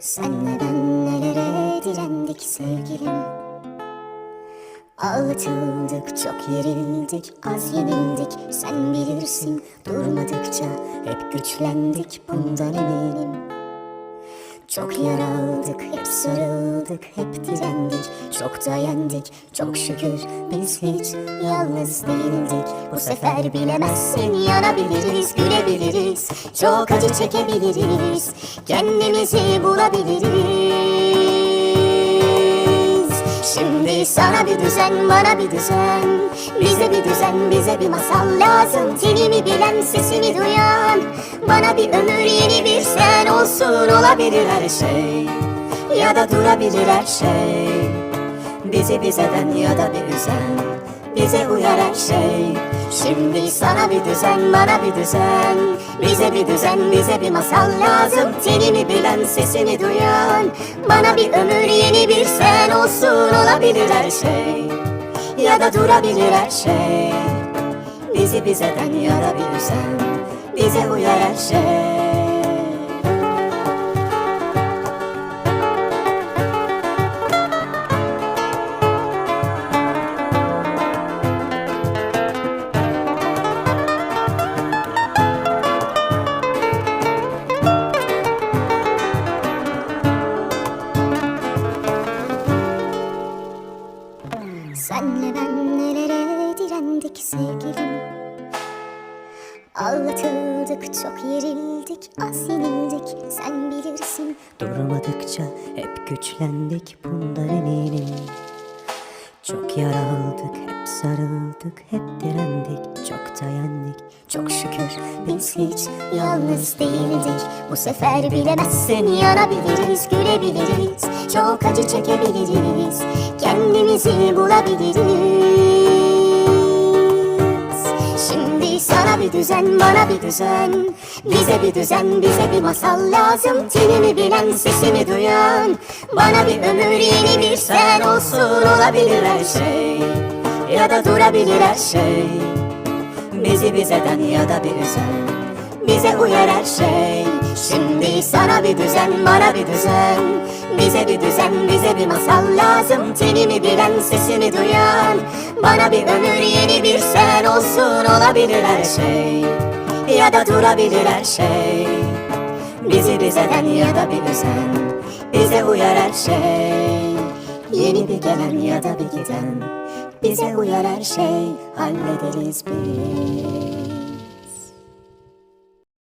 Senle ben nelere direndik sevgilim? Ağlatıldık, çok yerildik, az yenildik. Sen bilirsin durmadıkça hep güçlendik bundan eminim Çok yaraldık, hep sarıldık, hep direndik. Çok da yendik, çok şükür biz hiç yalnız değildik. Bu sefer bilemezsin yanabiliriz, gülebiliriz. Çok acı çekebiliriz, kendimizi bulabiliriz. Şimdi sana bir düzen, bana bir düzen. Bize bir düzen, bize bir masal lazım. Tenimi bilen, sesimi duyan. Bana bir ömür, yeni bir sen olsun Olabilir her şey. Ya da durabilir her şey. Bizi bizeden ya da bir üzen Bize uyar her şey. Şimdi sana bir düzen, bana bir düzen. Bize bir düzen, bize bir masal lazım. Tenimi bilen, sesimi duyan. Bana bir ömür, yeni bir sen olsun. Olabilir her şey. Ya da durabilir her şey. Bizi bizeden ya da bir üzen Bize uyar her şey Senle ben nelere direndik sevgilim. Ağlatıldık çok yerildik az yenildik Sen bilirsin Durmadıkça hep güçlendik bundan eminim Çok yaraldık, hep sarıldık, hep direndik. Çok dayandık, çok şükür biz hiç yalnız değildik. Bu sefer bilemezsin yanabiliriz gülebiliriz. Çok acı çekebiliriz kendimizi bulabiliriz sana bir düzen bana bir düzen. Bize bir düzen bize bir masal lazım. Tenimi bilen sesimi duyan. Bana bir ömür yeni bir sen olsun. Olabilir her şey. Ya da durabilir her şey. Bizi bizeden ya da bir üzen Bize uyar her şey bir düzen bana bir düzen. Bize bir düzen bize bir masal lazım. Tenimi bilen sesimi duyan. Bana bir ömür yeni bir sen olsun Olabilir her şey. Ya da durabilir her şey. Bizi bizeden ya da bir üzen Bize uyar her şey. Yeni bir gelen ya da bir giden. Bize uyar her şey. Hallederiz biz